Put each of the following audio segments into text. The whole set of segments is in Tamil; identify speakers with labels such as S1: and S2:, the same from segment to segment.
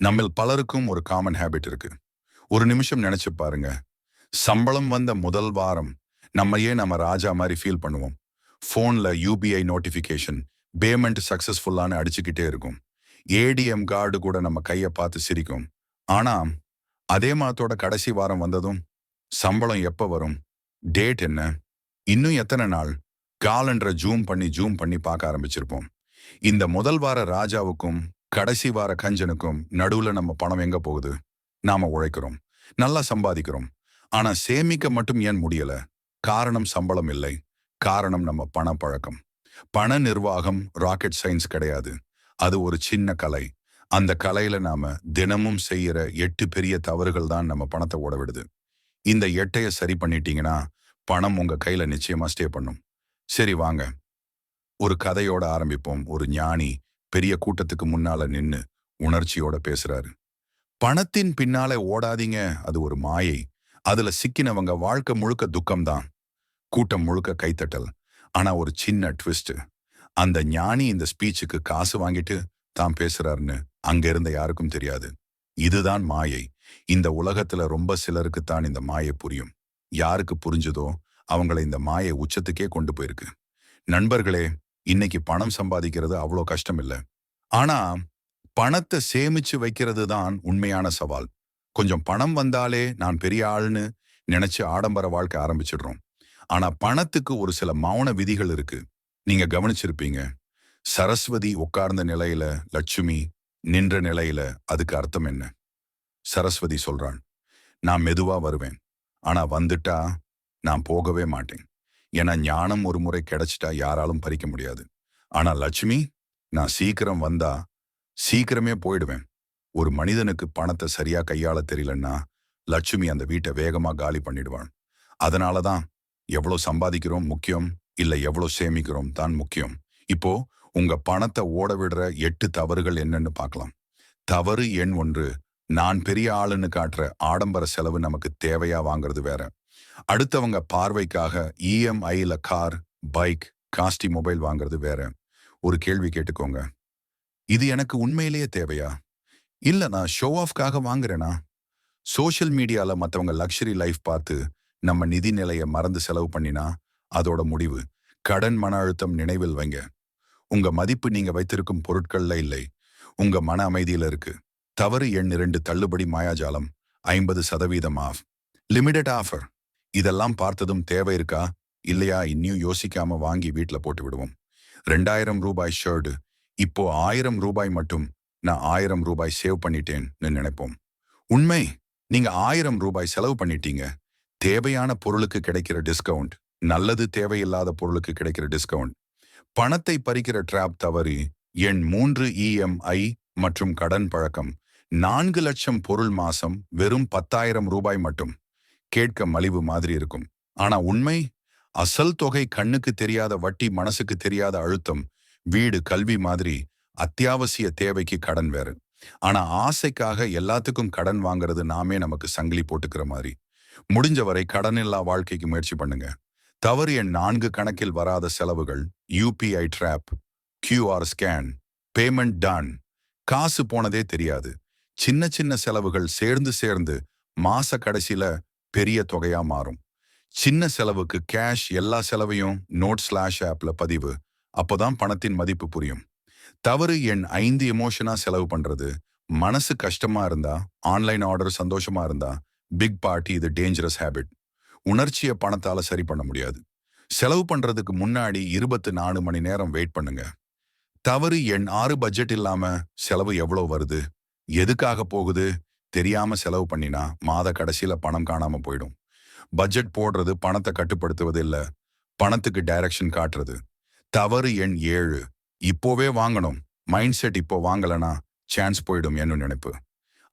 S1: நம்மில் பலருக்கும் ஒரு காமன் ஹேபிட் இருக்கு. ஒரு நிமிஷம் நினைச்சு பாருங்க. சம்பளம் வந்த முதல் வாரம் நம்மையே நம்ம ராஜா மாதிரி ஃபீல் பண்ணுவோம். ஃபோனில் யூபிஐ நோட்டிஃபிகேஷன் பேமெண்ட் சக்சஸ்ஃபுல்லான்னு அடிச்சுக்கிட்டே இருக்கும். ஏடிஎம் கார்டு கூட நம்ம கையை பார்த்து சிரிக்கும். ஆனா அதே மாதத்தோட கடைசி வாரம் வந்ததும் சம்பளம் எப்ப வரும்? டேட் என்ன? இன்னும் எத்தனை நாள்? காலண்டரை ஜூம் பண்ணி ஜூம் பண்ணி பார்க்க ஆரம்பிச்சிருப்போம். இந்த முதல் வார ராஜாவுக்கும் கடைசி வார கஞ்சனுக்கும் நடுவுல நம்ம பணம் எங்க போகுது? நாம உழைக்கிறோம். நல்லா சம்பாதிக்கிறோம். ஆனா சேமிக்க மட்டும் ஏன் முடியல? காரணம் சம்பளம் இல்லை. காரணம் நம்ம பண பழக்கம். பண நிர்வாகம் ராக்கெட் சயின்ஸ் கிடையாது. அது ஒரு சின்ன கலை. அந்த கலையில நாம தினமும் செய்யற எட்டு பெரிய தவறுகள் தான் நம்ம பணத்தை ஓட விடுது. இந்த எட்டைய சரி பண்ணிட்டீங்கன்னா பணம் உங்க கையில நிச்சயமா ஸ்டே பண்ணும். சரி வாங்க. ஒரு கதையோட ஆரம்பிப்போம். ஒரு ஞானி பெரிய கூட்டத்துக்கு முன்னால நின்னு உணர்ச்சியோட பேசுறாரு. பணத்தின் பின்னாலே ஓடாதீங்க அது ஒரு மாயை. அதுல சிக்கினவங்க வாழ்க்கை முழுக்க துக்கம்தான். கூட்டம் முழுக்க கைத்தட்டல். ஆனா ஒரு சின்ன ட்விஸ்ட் அந்த ஞானி இந்த ஸ்பீச்சுக்கு காசு வாங்கிட்டு தான் பேசுறாருன்னு அங்க இருந்த யாருக்கும் தெரியாது. இதுதான் மாயை. இந்த உலகத்துல ரொம்ப சிலருக்கு தான் இந்த மாயை புரியும். யாருக்கு புரிஞ்சதோ அவங்கள இந்த மாயை உச்சத்துக்கே கொண்டு போயிருக்கு. நண்பர்களே இன்னைக்கு பணம் சம்பாதிக்கிறது அவ்வளோ கஷ்டம் இல்லை ஆனா பணத்தை சேமிச்சு வைக்கிறது தான் உண்மையான சவால். கொஞ்சம் பணம் வந்தாலே நான் பெரிய ஆள்னு நினைச்சு ஆடம்பர வாழ்க்கை ஆரம்பிச்சிடுறோம். ஆனா பணத்துக்கு ஒரு சில மௌன விதிகள் இருக்கு. நீங்க கவனிச்சிருப்பீங்க. சரஸ்வதி உட்கார்ந்த நிலையில லட்சுமி நின்ற நிலையில அதுக்கு அர்த்தம் என்ன? சரஸ்வதி சொல்றான் நான் மெதுவா வருவேன். ஆனா வந்துட்டா நான் போகவே மாட்டேன். ஏன்னா ஞானம் ஒரு முறை கிடைச்சிட்டா யாராலும் பறிக்க முடியாது. ஆனா லட்சுமி நான் சீக்கிரம் வந்தா சீக்கிரமே போயிடுவேன். ஒரு மனிதனுக்கு பணத்தை சரியா கையாள தெரியலன்னா லட்சுமி அந்த வீட்டை வேகமா காலி பண்ணிடுவான் அதனாலதான் எவ்வளோ சம்பாதிக்கிறோம் முக்கியம் இல்ல எவ்வளோ சேமிக்கிறோம் தான் முக்கியம். இப்போ உங்க பணத்தை ஓட விடுற எட்டு தவறுகள் என்னன்னு பார்க்கலாம். தவறு எண் ஒன்று நான் பெரிய ஆளுன்னு காட்டுற ஆடம்பர செலவு நமக்கு தேவையா வாங்குறது வேற. அடுத்தவங்க பார்வைக்காக இஎம்ஐல கார் பைக் காஸ்டி மொபைல் வாங்குறது வேற. ஒரு கேள்வி கேட்டுக்கோங்க. இது எனக்கு உண்மையிலேயே தேவையா? இல்லை நான் ஷோ ஆஃப்காக வாங்குறேனா? சோஷியல் மீடியால மத்தவங்க லக்ஷரி லைஃப் பார்த்து நம்ம நிதி நிலையை மறந்து செலவு பண்ணினா அதோட முடிவு. கடன் மன அழுத்தம் நினைவில் வைங்க. உங்க மதிப்பு நீங்க வைத்திருக்கும் பொருட்கள்ல இல்லை. உங்க மன அமைதியில இருக்கு. தவறு எண் இரண்டு தள்ளுபடி மாயாஜாலம் ஐம்பது சதவீதம் ஆஃப். லிமிடெட் ஆஃபர் இதெல்லாம் பார்த்ததும் தேவை இருக்கா? இல்லையா? இன்னும் யோசிக்காம வாங்கி வீட்ல போட்டு விடுவோம். ரெண்டாயிரம் ரூபாய் ஷர்ட். இப்போ ஆயிரம் ரூபாய் மட்டும் நான் ஆயிரம் ரூபாய் சேவ் பண்ணிட்டேன்னு நினைப்போம். உண்மை நீங்க ஆயிரம் ரூபாய் செலவு பண்ணிட்டீங்க. தேவையான பொருளுக்கு கிடைக்கிற டிஸ்கவுண்ட் நல்லது தேவையில்லாத பொருளுக்கு கிடைக்கிற டிஸ்கவுண்ட் பணத்தை பறிக்கிற டிராப் தவறி எண் மூன்று இஎம்ஐ மற்றும் கடன் பழக்கம். நான்கு லட்சம் பொருள் மாசம் வெறும் பத்தாயிரம் ரூபாய் மட்டும். கேட்க மலிவு மாதிரி இருக்கும். ஆனா உண்மை அசல் தொகை கண்ணுக்கு தெரியாத வட்டி மனசுக்கு தெரியாத அழுத்தம் வீடு கல்வி மாதிரி அத்தியாவசிய தேவைக்கு கடன் வேறு. ஆனா ஆசைக்காக எல்லாத்துக்கும் கடன் வாங்குறது நாமே நமக்கு சங்கிலி போட்டுக்கிற மாதிரி. முடிஞ்ச வரை கடன் இல்லா வாழ்க்கைக்கு முயற்சி பண்ணுங்க. தவறு எண் நான்கு கணக்கில் வராத செலவுகள் UPI drop QR scan payment done காசு போனதே தெரியாது. சின்ன சின்ன செலவுகள் சேர்ந்து சேர்ந்து மாச கடைசியில பெரிய தொகையா மாறும். சின்ன செலவுக்கு கேஷ் எல்லா செலவையும் நோட் ஸ்லாஷ் ஆப்ல பதிவு அப்போதான் பணத்தின் மதிப்பு புரியும். தவறு எண் ஐந்து எமோஷனா செலவு பண்றது மனசு கஷ்டமா இருந்தா ஆன்லைன் ஆர்டர் சந்தோஷமா இருந்தா பிக் பார்ட்டி இது டேஞ்சரஸ் ஹேபிட் உணர்ச்சியை பணத்தால சரி பண்ண முடியாது. செலவு பண்றதுக்கு முன்னாடி இருபத்தி நாலு மணி நேரம் வெயிட் பண்ணுங்க. தவறு எண் ஆறு பட்ஜெட் இல்லாம செலவு எவ்வளவு வருது? எதுக்காக போகுது? தெரியாம செலவு பண்ணினா மாத கடைசியில பணம் காணாம போயிடும். பட்ஜெட் போடுறது பணத்தை கட்டுப்படுத்துவது இல்ல. பணத்துக்கு டைரக்ஷன் காட்டுறது. தவறு எண் ஏழு. இப்போவே வாங்கணும். மைண்ட் செட் இப்போ வாங்கலனா சான்ஸ் போயிடும் என்னும் நினைப்பு.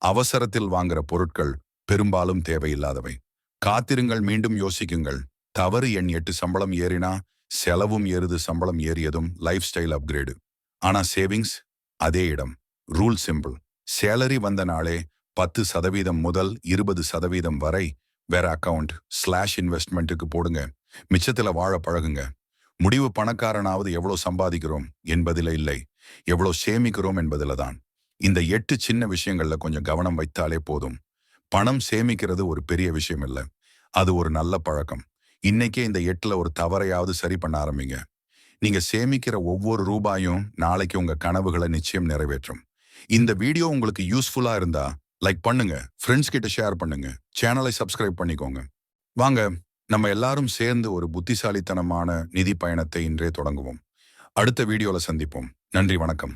S1: அவசரத்தில் வாங்குற பொருட்கள் பெரும்பாலும் தேவையில்லாதவை. காத்திருங்கள் மீண்டும் யோசிக்குங்கள். தவறு எண் எட்டு சம்பளம் ஏறினா செலவும் ஏறுது சம்பளம் ஏறியதும் லைஃப் ஸ்டைல் அப்கிரேடு. ஆனா சேவிங்ஸ் அதே இடம். Rule simple. சேலரி வந்த நாளே பத்து சதவீதம் முதல் இருபது சதவீதம் வரை வேற அக்கவுண்ட் ஸ்லாஷ் இன்வெஸ்ட்மெண்ட்டுக்கு போடுங்க. மிச்சத்துல வாழ பழகுங்க. முடிவு பணக்காரனாவது எவ்வளோ சம்பாதிக்கிறோம் என்பதில இல்லை. எவ்வளோ சேமிக்கிறோம் என்பதில் தான். இந்த எட்டு சின்ன விஷயங்கள்ல கொஞ்சம் கவனம் வைத்தாலே போதும். பணம் சேமிக்கிறது ஒரு பெரிய விஷயம் இல்லை. அது ஒரு நல்ல பழக்கம். இன்னைக்கே இந்த எட்டுல ஒரு தவறையாவது சரி பண்ண ஆரம்பிங்க. நீங்க சேமிக்கிற ஒவ்வொரு ரூபாயும் நாளைக்கு உங்க கனவுகளை நிச்சயம் நிறைவேற்றும். இந்த வீடியோ உங்களுக்கு யூஸ்ஃபுல்லா இருந்தா லைக் பண்ணுங்க. ஃப்ரெண்ட்ஸ் கிட்ட ஷேர் பண்ணுங்க. சேனலை சப்ஸ்கிரைப் பண்ணிக்கோங்க. வாங்க நம்ம எல்லாரும் சேர்ந்து ஒரு புத்திசாலித்தனமான நிதி பயணத்தை இன்றே தொடங்குவோம். அடுத்த வீடியோவில் சந்திப்போம். நன்றி வணக்கம்.